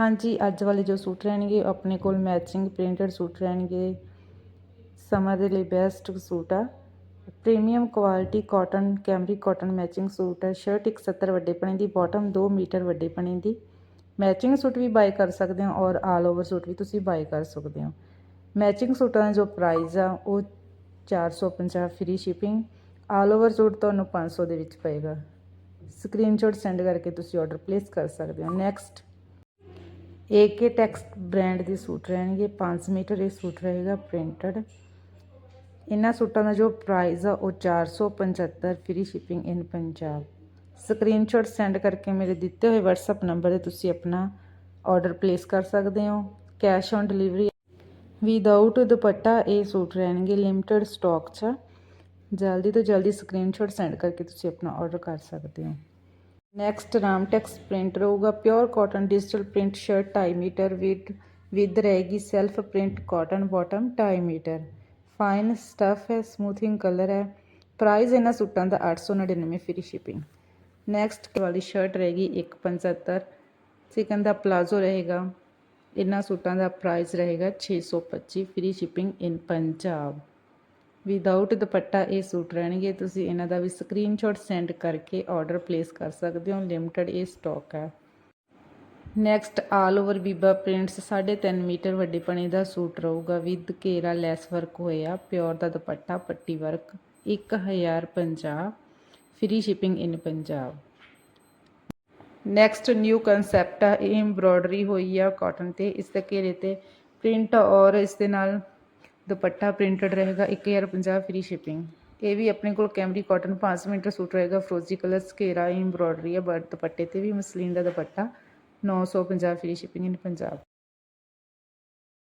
ਹਾਂਜੀ, ਅੱਜ ਵਾਲੇ ਜੋ ਸੂਟ ਰਹਿਣਗੇ ਆਪਣੇ ਕੋਲ ਮੈਚਿੰਗ ਪ੍ਰਿੰਟਡ ਸੂਟ ਰਹਿਣਗੇ। ਸਮਰ ਦੇ ਲਈ ਬੈਸਟ ਸੂਟ ਆ। Premium quality cotton Camry cotton matching suit ਹੈ ਸ਼ਰਟ 170 ਵੱਡੇ ਪਣੇ ਦੀ ਬਾਟਮ 2 ਮੀਟਰ ਵੱਡੇ ਪਣੇ ਦੀ। ਮੈਚਿੰਗ ਸੂਟ ਵੀ ਬਾਈ ਕਰ ਸਕਦੇ ਹੋ ਔਰ ਆਲ ਓਵਰ ਸੂਟ ਵੀ ਤੁਸੀਂ ਬਾਈ ਕਰ ਸਕਦੇ ਹੋ। ਮੈਚਿੰਗ ਸੂਟਾਂ ਦਾ ਜੋ ਪ੍ਰਾਈਸ ਆ, ਉਹ 450 free shipping all over suit ਤੁਹਾਨੂੰ 500 ਦੇ ਵਿੱਚ ਪਏਗਾ। ਸਕਰੀਨਸ਼ਾਟ ਸੈਂਡ ਕਰਕੇ ਤੁਸੀਂ ਆਰਡਰ ਪਲੇਸ ਕਰ ਸਕਦੇ ਹੋ। ਨੈਕਸਟ ਏਕੇ ਟੈਕਸਟ ਬ੍ਰਾਂਡ ਦੇ ਸੂਟ ਰਹਿਣਗੇ 5 ਮੀਟਰ ਇਹ ਸੂਟ ਰਹੇਗਾ ਪ੍ਰਿੰਟਡ ਇਹਨਾਂ ਸੂਟਾਂ ਦਾ ਜੋ ਪ੍ਰਾਈਸ ਆ ਉਹ 475 free shipping in Punjab screenshot send ਕਰਕੇ ਮੇਰੇ ਦਿੱਤੇ ਹੋਏ WhatsApp ਨੰਬਰ ਤੇ ਤੁਸੀਂ ਆਪਣਾ ਆਰਡਰ ਪਲੇਸ ਕਰ ਸਕਦੇ ਹੋ cash on delivery without dupatta ਇਹ ਸੂਟ ਰਹਿਣਗੇ ਲਿਮਟਿਡ ਸਟਾਕ 'ਚ ਆ। ਜਲਦੀ ਤੋਂ ਜਲਦੀ ਸਕਰੀਨਸ਼ਾਟ ਸੈਂਡ ਕਰਕੇ ਤੁਸੀਂ ਆਪਣਾ ਆਰਡਰ ਕਰ ਸਕਦੇ ਹੋ ਨੈਕਸਟ ਰਾਮਟੈਕਸ ਪ੍ਰਿੰਟ ਰਹੂਗਾ pure cotton digital print shirt 2.5 metre with with ਰਹੇਗੀ self print cotton bottom 2.5 metre fine stuff ਹੈ ਸਮੂਥਿੰਗ ਕਲਰ ਹੈ ਪ੍ਰਾਈਸ ਇਹਨਾਂ ਸੂਟਾਂ ਦਾ 899 ਫ੍ਰੀ ਸ਼ਿਪਿੰਗ ਨੈਕਸਟ ਵਾਲੀ ਸ਼ਰਟ ਰਹੇਗੀ 175 ਚਿਕਨ ਦਾ ਪਲਾਜ਼ੋ ਰਹੇਗਾ ਇਹਨਾਂ ਸੂਟਾਂ ਦਾ ਪ੍ਰਾਈਸ ਰਹੇਗਾ 625 free shipping in Punjab without dupatta ਇਹ ਸੂਟ ਰਹਿਣਗੇ, ਤੁਸੀਂ ਇਹਨਾਂ ਦਾ ਵੀ ਸਕਰੀਨਸ਼ਾਟ ਸੈਂਡ ਕਰਕੇ ਆਰਡਰ ਪਲੇਸ ਕਰ ਸਕਦੇ ਹੋ ਲਿਮਟਿਡ ਇਹ ਸਟਾਕ ਹੈ। Next all over Biba prints 3.5 metre ਵੱਡੇ ਪਣੇ ਦਾ ਸੂਟ ਰਹੂਗਾ। ਵਿਦ ਘੇਰਾ ਲੈਸ ਵਰਕ ਹੋਇਆ ਪਿਓਰ ਦਾ ਦੁਪੱਟਾ, ਪੱਟੀ work 1050 free shipping in Punjab. Next new concept ਆ, ਇਹ ਐਮਬ੍ਰੋਇਡਰੀ ਹੋਈ ਆ ਕਾਟਨ ਤੇ। ਇਸ ਦੇ ਘੇਰੇ ਤੇ ਪ੍ਰਿੰਟ ਔਰ ਇਸ ਦੇ ਨਾਲ ਦੁਪੱਟਾ ਪ੍ਰਿੰਟਡ ਰਹੇਗਾ 1050 ਫ੍ਰੀ ਸ਼ਿਪਿੰਗ ਇਹ ਵੀ ਆਪਣੇ ਕੋਲ ਕੈਮਰੀ ਕਾਟਨ 5 ਮੀਟਰ ਸੂਟ ਰਹੇਗਾ ਫਰੋਜ਼ੀ ਕਲਰਸ ਘੇਰਾ ਐਮਬ੍ਰੋਇਡਰੀ ਹੈ ਬਟ ਦੁਪੱਟੇ ਤੇ ਵੀ muslin the dupatta. 950 free shipping in Punjab